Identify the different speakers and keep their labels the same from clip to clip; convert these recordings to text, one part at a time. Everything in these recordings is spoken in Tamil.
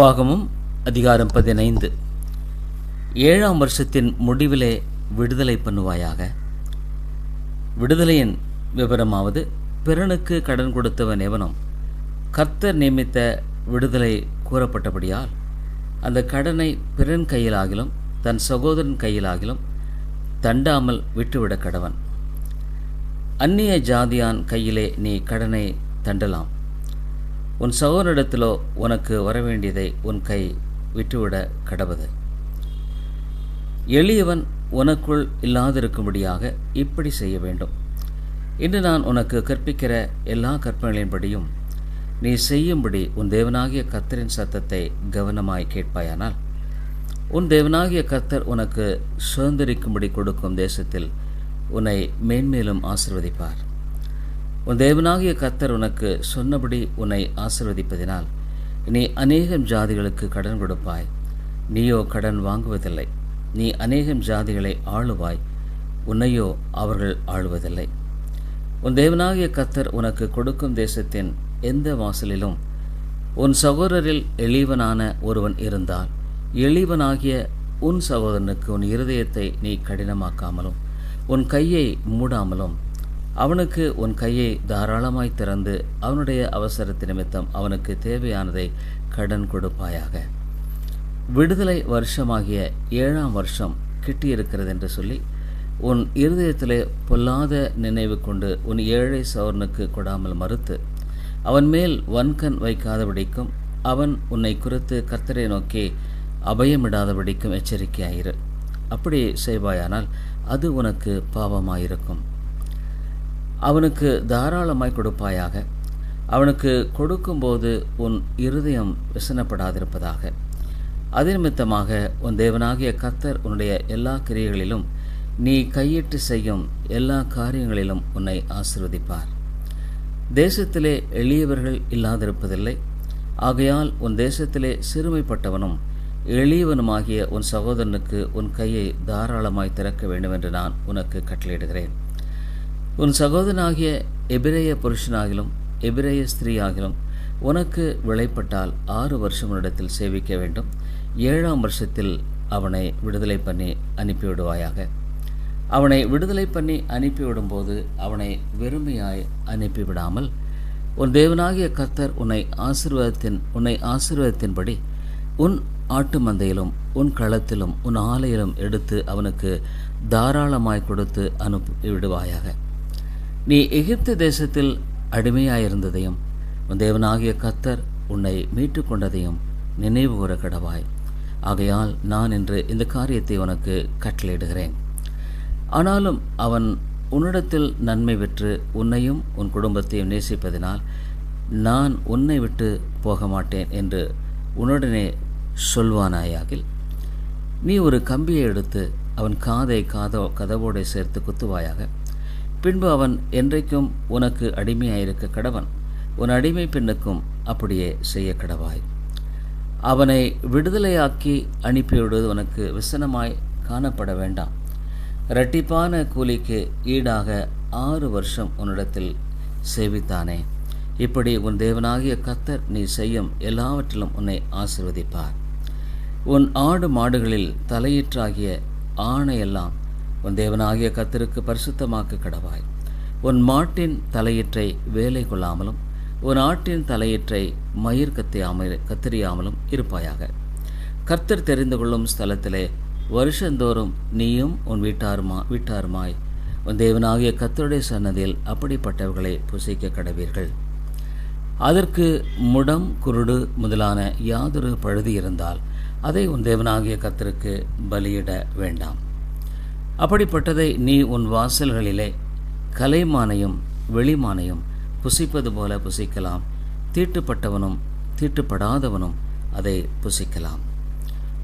Speaker 1: பாகமும் அதிகாரம் பதினைந்து. ஏழாம் வருஷத்தின் முடிவிலே விடுதலை பண்ணுவாயாக. விடுதலையின் விவரமாவது பிறனுக்கு கடன் கொடுத்தவன் எவனும் கர்த்தர் நியமித்த விடுதலை கூறப்பட்டபடியால் அந்த கடனை பிறன் கையிலாகிலும் தன் சகோதரன் கையிலாகிலும் தண்டாமல் விட்டுவிட கடவன். அந்நிய ஜாதியான் கையிலே நீ கடனை தண்டலாம். உன் சகோதரிடத்திலோ உனக்கு வரவேண்டியதை உன் கை விட்டுவிட கடவுது. எளியவன் உனக்குள் இல்லாதிருக்கும்படியாக இப்படி செய்ய வேண்டும். இன்று நான் உனக்கு கற்பிக்கிற எல்லா கற்பனைகளின்படியும் நீ செய்யும்படி உன் தேவனாகிய கர்த்தரின் சத்தத்தை கவனமாய் கேட்பாயானால் உன் தேவனாகிய கர்த்தர் உனக்கு சுதந்திரிக்கும்படி கொடுக்கும் தேசத்தில் உன்னை மேன்மேலும் ஆசிர்வதிப்பார். உன் தேவனாகிய கர்த்தர் உனக்கு சொன்னபடி உன்னை ஆசிர்வதிப்பதினால் நீ அநேகம் ஜாதிகளுக்கு கடன் கொடுப்பாய். நீயோ கடன் வாங்குவதில்லை. நீ அநேகம் ஜாதிகளை ஆளுவாய். உன்னையோ அவர்கள் ஆளுவதில்லை. உன் தேவனாகிய கர்த்தர் உனக்கு கொடுக்கும் தேசத்தின் எந்த வாசலிலும் உன் சகோதரரில் எளிவனான ஒருவன் இருந்தால் எளிவனாகிய உன் சகோதரனுக்கு உன் இருதயத்தை நீ கடினமாக்காமலும் உன் கையை மூடாமலும் அவனுக்கு உன் கையை தாராளமாய் திறந்து அவனுடைய அவசரத்து நிமித்தம் அவனுக்கு தேவையானதை கடன் கொடுப்பாயாக. விடுதலை வருஷமாகிய ஏழாம் வருஷம் கிட்டியிருக்கிறது என்று சொல்லி உன் இருதயத்திலே பொல்லாத நினைவு கொண்டு உன் ஏழை சவரனுக்கு கொடாமல் மறுத்து அவன் மேல் வன்கண் வைக்காதபடிக்கும் அவன் உன்னை குறித்து கர்த்தரை நோக்கி அபயமிடாதபடிக்கும் எச்சரிக்கையாயிரு. அப்படி செய்வாயானால் அது உனக்கு பாவமாயிருக்கும். அவனுக்கு தாராளமாய் கொடுப்பாயாக. அவனுக்கு கொடுக்கும்போது உன் இருதயம் விசனப்படாதிருப்பதாக. அது நிமித்தமாக உன் தேவனாகிய கர்த்தர் உன்னுடைய எல்லா கிரியைகளிலும் நீ கையிட்டு செய்யும் எல்லா காரியங்களிலும் உன்னை ஆசிர்வதிப்பார். தேசத்திலே எளியவர்கள் இல்லாதிருப்பதில்லை. ஆகையால் உன் தேசத்திலே சிறுமைப்பட்டவனும் எளியவனுமாகிய உன் சகோதரனுக்கு உன் கையை தாராளமாய் திறக்க வேண்டுமென்று நான் உனக்கு கட்டளையிடுகிறேன். உன் சகோதரனாகிய எபிரேய புருஷனாகிலும் எபிரேய ஸ்திரீயாகிலும் உனக்கு விளைப்பட்டால் ஆறு வருஷம் இடத்தில் சேவிக்க வேண்டும். ஏழாம் வருஷத்தில் அவனை விடுதலை பண்ணி அனுப்பிவிடுவாயாக அவனை விடுதலை பண்ணி அனுப்பிவிடும்போது அவனை வெறுமையாய் அனுப்பிவிடாமல் உன் தேவனாகிய கர்த்தர் உன்னை ஆசீர்வாதத்தின் உன்னை ஆசீர்வாதத்தின்படி உன் ஆட்டு மந்தையிலும் உன் களத்திலும் உன் ஆலையிலும் எடுத்து அவனுக்கு தாராளமாய் கொடுத்து அனுப்பி விடுவாயாக. நீ எகிப்து தேசத்தில் அடிமையாயிருந்ததையும் உன் தேவனாகிய கத்தர் உன்னை மீட்டு கொண்டதையும் நினைவு கூற கடவாய். ஆகையால் நான் இன்று இந்த காரியத்தை உனக்கு கட்டளையிடுகிறேன். ஆனாலும் அவன் உன்னிடத்தில் நன்மை பெற்று உன்னையும் உன் குடும்பத்தையும் நேசிப்பதினால் நான் உன்னை விட்டு போக மாட்டேன் என்று உன்னுடனே சொல்வானாயாகில் நீ ஒரு கம்பியை எடுத்து அவன் காதை காதோ கதவோடு சேர்த்து குத்துவாயாக பின்பு அவன் என்றைக்கும் உனக்கு அடிமையாயிருக்க கடவன். உன் அடிமை பெண்ணுக்கும் அப்படியே செய்ய கடவாய். அவனை விடுதலையாக்கி அனுப்பிவிடுவது உனக்கு விசனமாய் காணப்பட வேண்டாம். இரட்டிப்பான கூலிக்கு ஈடாக ஆறு வருஷம் உன்னிடத்தில் சேவித்தானே. இப்படி உன் தேவனாகிய கத்தர் நீ செய்யும் எல்லாவற்றிலும் உன்னை ஆசிர்வதிப்பார். உன் ஆடு மாடுகளில் தலையீற்றாகிய ஆணையெல்லாம் உன் தேவனாகிய கத்தருக்கு பரிசுத்தமாக்க கடவாய். உன் மாட்டின் தலையீற்றை வேலை கொள்ளாமலும் உன் ஆட்டின் தலையீற்றை மயிர் கத்தியாமல் கத்தறியாமலும் இருப்பாயாக. கர்த்தர் தெரிந்து கொள்ளும் ஸ்தலத்திலே வருஷந்தோறும் நீயும் உன் வீட்டாருமா வீட்டாருமாய் உன் தேவனாகிய கத்தருடைய சன்னதியில் அப்படிப்பட்டவர்களை புசிக்க கடவீர்கள். அதற்கு முடம் குருடு முதலான யாதொரு பழுதி இருந்தால் அதை உன் தேவனாகிய கத்தருக்கு பலியிட வேண்டாம். அப்படிப்பட்டதை நீ உன் வாசல்களிலே கலைமானையும் வெளிமானையும் புசிப்பது போல புசிக்கலாம். தீட்டுப்பட்டவனும் தீட்டுப்படாதவனும் அதை புசிக்கலாம்.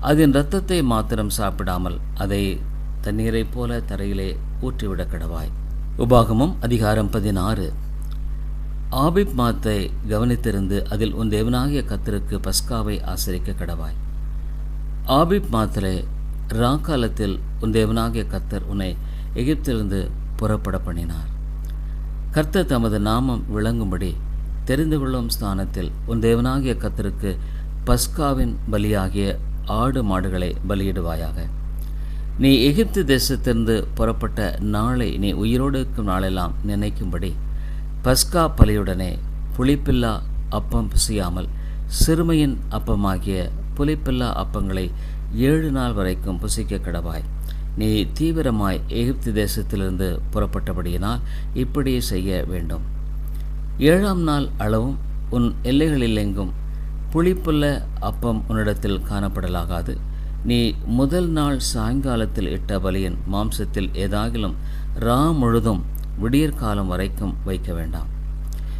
Speaker 1: அதன் இரத்தத்தை மாத்திரம் சாப்பிடாமல் அதை தண்ணீரைப் போல தரையிலே ஊற்றிவிட கடவாய். உபாகமும் அதிகாரம் பதினாறு. ஆபிப் மாத்தை கவனித்திருந்து அதில் உன் தேவனாகிய கத்தருக்கு பஸ்காவை ஆசரிக்க கடவாய். ஆபிப் மாத்திரை ராக்காலத்தில் உன் தேவனாகிய கர்த்தர் உன்னை எகிப்திலிருந்து புறப்பட பண்ணினார். கர்த்தர் தமது நாமம் விளங்கும்படி தெரிந்து கொள்ளும் ஸ்தானத்தில் உன் தேவனாகிய கத்தருக்கு பஸ்காவின் பலியாகிய ஆடு மாடுகளை பலியிடுவாயாக. நீ எகிப்து தேசத்திலிருந்து புறப்பட்ட நாளை நீ உயிரோடு இருக்கும் நாளெல்லாம் நினைக்கும்படி பஸ்கா பலியுடனே புளிப்பில்லா அப்பம் புசியாமல் சிறுமையின் அப்பமாகிய புளிப்பில்லா அப்பங்களை ஏழு நாள் வரைக்கும் புசிக்க கடவாய். நீ தீவிரமாய் எகிப்து தேசத்திலிருந்து புறப்பட்டபடியினால் இப்படி செய்ய வேண்டும். ஏழாம் நாள் அளவும் உன் எல்லைகளில் எங்கும் புளிப்புள்ள அப்பம் உன்னிடத்தில் காணப்படலாகாது. நீ முதல் நாள் சாயங்காலத்தில் இட்ட பலியின் மாம்சத்தில் ஏதாகிலும் ரா முழுதும் விடியற்காலம் வரைக்கும் வைக்க வேண்டாம்.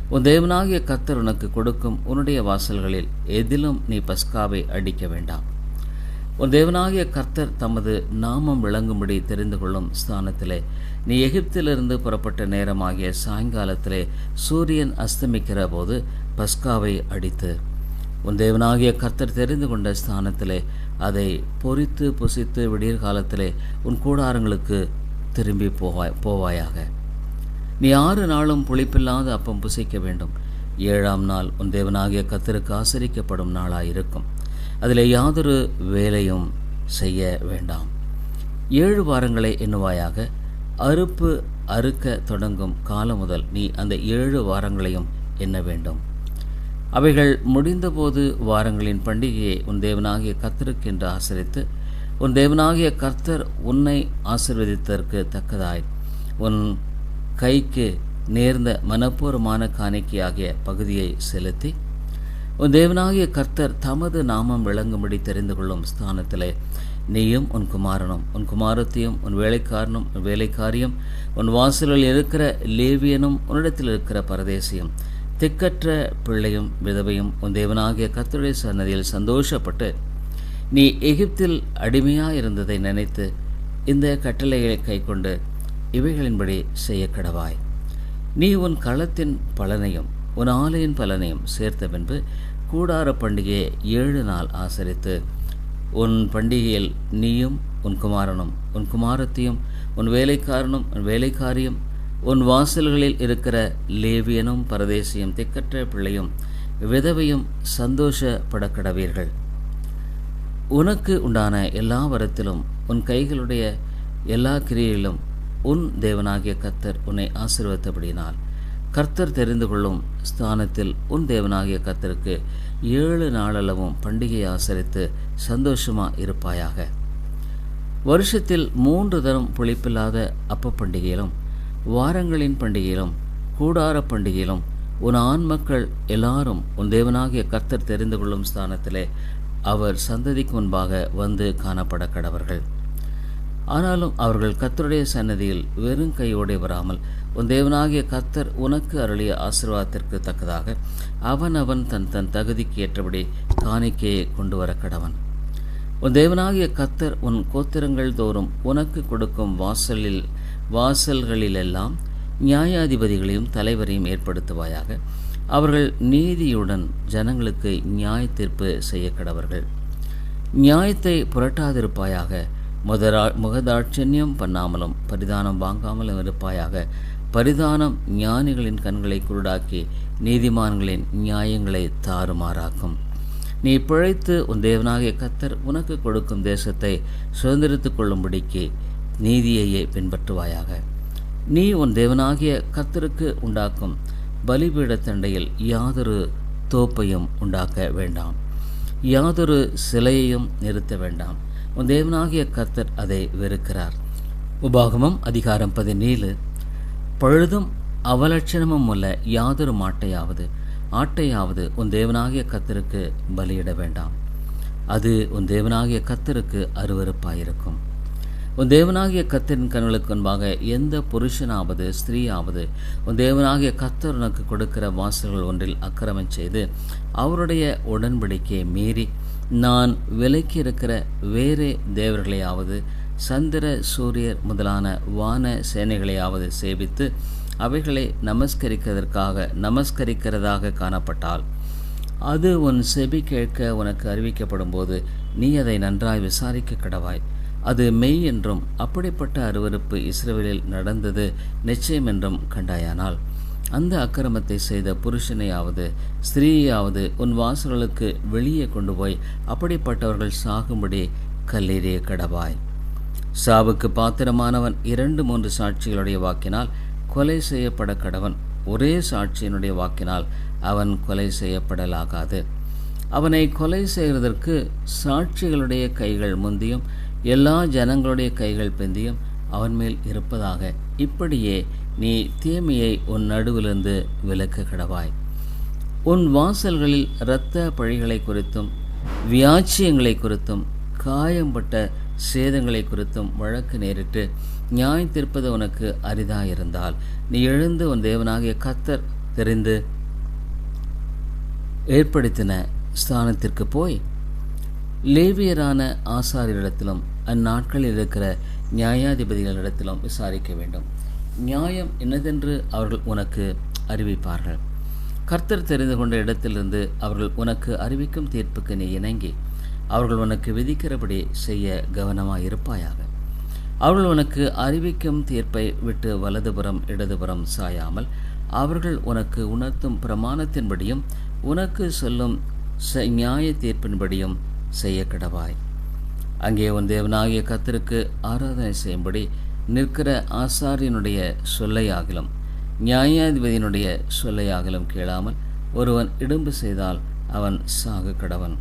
Speaker 1: உன் தேவனாகிய கத்தர் உனக்கு கொடுக்கும் உன்னுடைய வாசல்களில் எதிலும் நீ பஸ்காவை அடிக்க வேண்டாம். உன் தேவனாகிய கர்த்தர் தமது நாமம் விளங்கும்படி தெரிந்து கொள்ளும் ஸ்தானத்திலே நீ எகிப்திலிருந்து புறப்பட்ட நேரமாகிய சாயங்காலத்திலே சூரியன் அஸ்தமிக்கிற போது பஸ்காவை அடித்து உன் தேவனாகிய கர்த்தர் தெரிந்து கொண்ட ஸ்தானத்திலே அதை பொறித்து புசித்து விடியற் காலத்திலே உன் கூடாரங்களுக்கு திரும்பி போவாய் போவாயாக. நீ ஆறு நாளும் புளிப்பில்லாத அப்பம் புசிக்க வேண்டும். ஏழாம் நாள் உன் தேவனாகிய கத்தருக்கு ஆசரிக்கப்படும் நாளாயிருக்கும். அதில் யாதொரு வேலையும் செய்ய வேண்டாம். ஏழு வாரங்களை எண்ணுவாயாக அறுப்பு அறுக்க தொடங்கும் காலம் முதல் நீ அந்த ஏழு வாரங்களையும் எண்ண வேண்டும். அவைகள் முடிந்தபோது வாரங்களின் பண்டிகையை உன் தேவனாகிய கர்த்தருக்கு என்று உன் தேவனாகிய கர்த்தர் உன்னை ஆசிர்வதித்ததற்கு தக்கதாய். உன் கைக்கு நேர்ந்த மனப்பூர்வமான காணிக்கையாகிய பகுதியை செலுத்தி உன் தேவனாகிய கர்த்தர் தமது நாமம் விளங்கும்படி தெரிந்து கொள்ளும் ஸ்தானத்திலே நீயும் உன் குமாரனும் உன் குமாரத்தையும் உன் வேலைக்காரனும் உன் வேலைக்காரியும் உன் வாசலில் இருக்கிற லேவியனும் உன்னிடத்தில் இருக்கிற பரதேசியும் திக்கற்ற பிள்ளையும் விதவையும் உன் தேவனாகிய கர்த்தருடைய சன்னதியில் சந்தோஷப்பட்டு நீ எகிப்தில் அடிமையாயிருந்ததை நினைத்து இந்த கட்டளைகளை கைக்கொண்டு இவைகளின்படி செய்ய கடவாய் நீ உன் களத்தின் பலனையும் உன் ஆலையின் பலனையும் சேர்த்த பின்பு கூடார பண்டிகையை ஏழு நாள் ஆசரித்து உன் பண்டிகையில் நீயும் உன் குமாரனும் உன் குமாரத்தையும் உன் வேலைக்காரனும் உன் வேலைக்காரியும் உன் வாசல்களில் இருக்கிற லேவியனும் பரதேசியும் திக்கற்ற பிள்ளையும் விதவையும் சந்தோஷப்படக்கடவீர்கள். உனக்கு உண்டான எல்லா வரத்திலும் உன் கைகளுடைய எல்லா கிரியிலும் உன் தேவனாகிய கத்தர் உன்னை ஆசீர்வதித்தபடியினால். கர்த்தர் தெரிந்து கொள்ளும் ஸ்தானத்தில் உன் தேவனாகிய கர்த்தருக்கு ஏழு நாளளவும் பண்டிகை ஆசரித்து சந்தோஷமா இருப்பாயாக. வருஷத்தில் மூன்று தரம் புளிப்பில்லாத அப்ப பண்டிகையிலும் வாரங்களின் பண்டிகையிலும் கூடார பண்டிகையிலும் உன் ஆண் மக்கள் எல்லாரும் உன் தேவனாகிய கர்த்தர் தெரிந்து கொள்ளும் ஸ்தானத்திலே அவர் சந்ததிக்கு முன்பாக வந்து காணப்பட கடவர்கள் ஆனாலும் அவர்கள் கத்தருடைய சன்னதியில் வெறும் கையோடே வராமல் உன் தேவனாகிய கர்த்தர் உனக்கு அருளிய ஆசீர்வாதத்திற்கு தக்கதாக அவன் அவன் தன் தன் தகுதிக்கு ஏற்றபடி காணிக்கையை கொண்டு வர கடவன். உன் தேவனாகிய கர்த்தர் உன் கோத்திரங்கள் தோறும் உனக்கு கொடுக்கும் வாசலில் வாசல்களிலெல்லாம் நியாயாதிபதிகளையும் தலைவரையும் ஏற்படுத்துவாயாக. அவர்கள் நீதியுடன் ஜனங்களுக்கு நியாய தீர்ப்பு செய்ய கடவர்கள். நியாயத்தை புரட்டாதிருப்பாயாக முதரா முகதாட்சண்யம் பண்ணாமலும் பரிதானம் வாங்காமலும் இருப்பாயாக பரிதானம் ஞானிகளின் கண்களை குருடாக்கி நீதிமான்களின் நியாயங்களை தாறுமாறாக்கும். நீ பிழைத்து உன் தேவனாகிய கத்தர் உனக்கு கொடுக்கும் தேசத்தை சுதந்திரித்துக் கொள்ளும்படிக்கு நீதியையே பின்பற்றுவாயாக. நீ உன் தேவனாகிய கத்தருக்கு உண்டாக்கும் பலிபீட தண்டையில் யாதொரு தோப்பையும் உண்டாக்க வேண்டாம். யாதொரு சிலையையும் நிறுத்த வேண்டாம். உன் தேவனாகிய கத்தர் அதை வெறுக்கிறார். உபாகமம் அதிகாரம் பதினேழு. பழுதும் அவலட்சணமும் உள்ள யாதொரு மாட்டையாவது ஆட்டையாவது உன் தேவனாகிய கத்தருக்கு பலியிட வேண்டாம். அது உன் தேவனாகிய கத்தருக்கு அருவருப்பாயிருக்கும். உன் தேவனாகிய கத்தரின் கண்களுக்கு முன்பாக எந்த புருஷனாவது ஸ்திரீயாவது உன் தேவனாகிய கத்தர் உனக்கு கொடுக்கிற வாசல்கள் ஒன்றில் அக்கிரமம் செய்து அவருடைய உடன்படிக்கையை மீறி நான் விலக்கி இருக்கிற வேறே தேவர்களையாவது சந்திர சூரியர் முதலான வான சேனைகளையாவது சேவித்து அவைகளை நமஸ்கரிக்கிறதற்காக நமஸ்கரிக்கிறதாக காணப்பட்டால் அது உன் செபி கேட்க உனக்கு அறிவிக்கப்படும் போது நீ அதை நன்றாய் விசாரிக்க கடவாய். அது மெய் என்றும் அப்படிப்பட்ட அருவருப்பு இஸ்ரேலில் நடந்தது நிச்சயம் என்றும் கண்டாயானால் அந்த அக்கிரமத்தை செய்த புருஷனையாவது ஸ்திரீயாவது உன் வாசல்களுக்கு வெளியே கொண்டு போய் அப்படிப்பட்டவர்கள் சாகும்படி கல்லெறிய கடவாய் சாவுக்கு பாத்திரமானவன் இரண்டு மூன்று சாட்சிகளுடைய வாக்கினால் கொலை செய்யப்பட கடவன் ஒரே சாட்சியினுடைய வாக்கினால் அவன் கொலை செய்யப்படலாகாது. அவனை கொலை செய்வதற்கு சாட்சிகளுடைய கைகள் முந்தியும் எல்லா ஜனங்களுடைய கைகள் பிந்தியும் அவன் மேல் இருப்பதாக இப்படியே நீ தீமையை உன் நடுவிலிருந்து விலக்க கடவாய். உன் வாசல்களில் இரத்த பழிகளை குறித்தும் வியாச்சியங்களை குறித்தும் காயம்பட்ட சேதங்களை குறித்தும் வழக்கு நேரிட்டு நியாயம் தீர்ப்பது உனக்கு அரிதாயிருந்தால் நீ எழுந்து உன் தேவனாகிய கத்தர் தெரிந்து ஏற்படுத்தின ஸ்தானத்திற்கு போய் லேவியரான ஆசாரியரிடத்திலும் அந்நாட்களில் இருக்கிற நியாயாதிபதிகளிடத்திலும் விசாரிக்க வேண்டும். நியாயம் என்னதென்று அவர்கள் உனக்கு அறிவிப்பார்கள். கர்த்தர் தெரிந்து கொண்ட இடத்திலிருந்து அவர்கள் உனக்கு அறிவிக்கும் தீர்ப்புக்கு நீ இணங்கி அவர்கள் உனக்கு விதிக்கிறபடி செய்ய கவனமாக இருப்பாயாக அவர்கள் உனக்கு அறிவிக்கும் தீர்ப்பை விட்டு வலதுபுறம் இடதுபுறம் சாயாமல் அவர்கள் உனக்கு உணர்த்தும் பிரமாணத்தின்படியும் உனக்கு சொல்லும் நியாய தீர்ப்பின்படியும் செய்ய கிடவாய் அங்கே உன் தேவனாகிய கத்திற்கு ஆராதனை செய்யும்படி நிற்கிற ஆசாரியனுடைய சொல்லையாகிலும் நியாயாதிபதியினுடைய சொல்லையாகிலும் கேளாமல் ஒருவன் இடும்பு செய்தால் அவன் சாக கடவன்.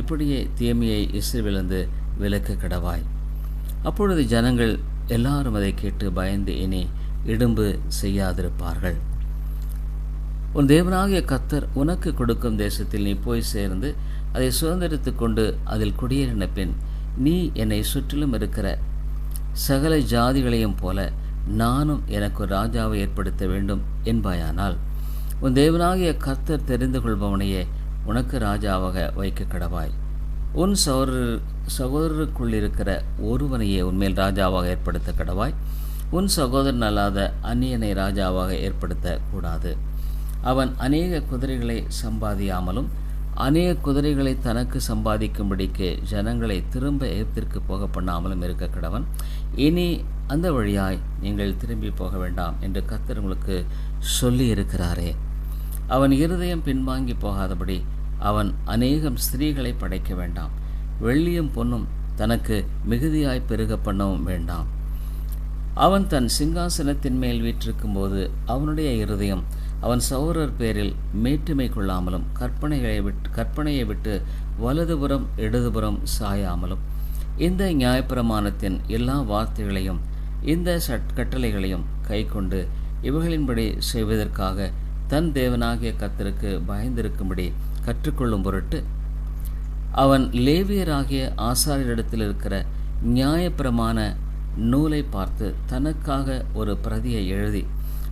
Speaker 1: இப்படியே தீமையை இஸ்ரேலிருந்து விலக்க கடவாய். அப்பொழுது ஜனங்கள் எல்லாரும் அதை கேட்டு பயந்து இனி இடும்பு செய்யாதிருப்பார்கள். உன் தேவனாகிய கத்தர் உனக்கு கொடுக்கும் தேசத்தில் நீ போய் சேர்ந்து அதை சுதந்திரித்து கொண்டு அதில் குடியேறின பின் நீ என்னை சுற்றிலும் இருக்கிற சகல ஜாதிகளையும் போல நானும் எனக்கு ராஜாவை ஏற்படுத்த வேண்டும் என்பாயானால் உன் தேவனாகிய கர்த்தர் தெரிந்து கொள்பவனையே உனக்கு ராஜாவாக வைக்க கடவாய். உன் சகோதரர் சகோதரருக்குள் இருக்கிற ஒருவனையே உன்மேல் ராஜாவாக ஏற்படுத்த கடவாய். உன் சகோதரன் அல்லாத அந்நியனை ராஜாவாக ஏற்படுத்த கூடாது. அவன் அநேக குதிரைகளை சம்பாதியாமலும் அநேக குதிரைகளை தனக்கு சம்பாதிக்கும்படிக்கு ஜனங்களை திரும்ப எகிப்திற்கு போக பண்ணாமலும் இருக்க கடவன். இனி அந்த வழியாய் நீங்கள் திரும்பி போக வேண்டாம் என்று கத்தர் உங்களுக்கு சொல்லி இருக்கிறாரே அவன் இருதயம் பின்வாங்கி போகாதபடி அவன் அநேகம் ஸ்திரீகளை படைக்க வேண்டாம். வெள்ளியும் பொன்னும் தனக்கு மிகுதியாய் பெருக பண்ணவும் வேண்டாம். அவன் தன் சிங்காசனத்தின் மேல் வீற்றிருக்கும் போது அவனுடைய இருதயம் அவன் சௌரர் பேரில் மேட்டுமை கொள்ளாமலும் கற்பனைகளை விட்டு கற்பனையை விட்டு வலதுபுறம் இடதுபுறம் சாயாமலும். இந்த நியாயப்பிரமாணத்தின் எல்லா வார்த்தைகளையும் இந்த சட் கட்டளைகளையும் கைக்கொண்டு இவைகளின்படி செய்வதற்காக தன் தேவனாகிய கத்தருக்கு பயந்திருக்கும்படி கற்றுக்கொள்ளும் பொருட்டு அவன் லேவியராகிய ஆசாரியரிடத்தில் இருக்கிற நியாயப்பிரமாண நூலை பார்த்து தனக்காக ஒரு பிரதியை எழுதி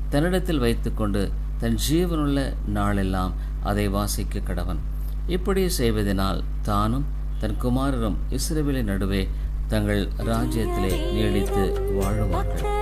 Speaker 1: தன்னிடத்தில் வைத்துக்கொண்டு தன் ஜீவனுள்ள நாளெல்லாம் அதை வாசிக்க கடவன். இப்படி செய்வதனால் தானும் தன் குமாரரும் இஸ்ரவேலின் நடுவே தங்கள் ராஜ்யத்திலே நீடித்து வாழுவார்கள்.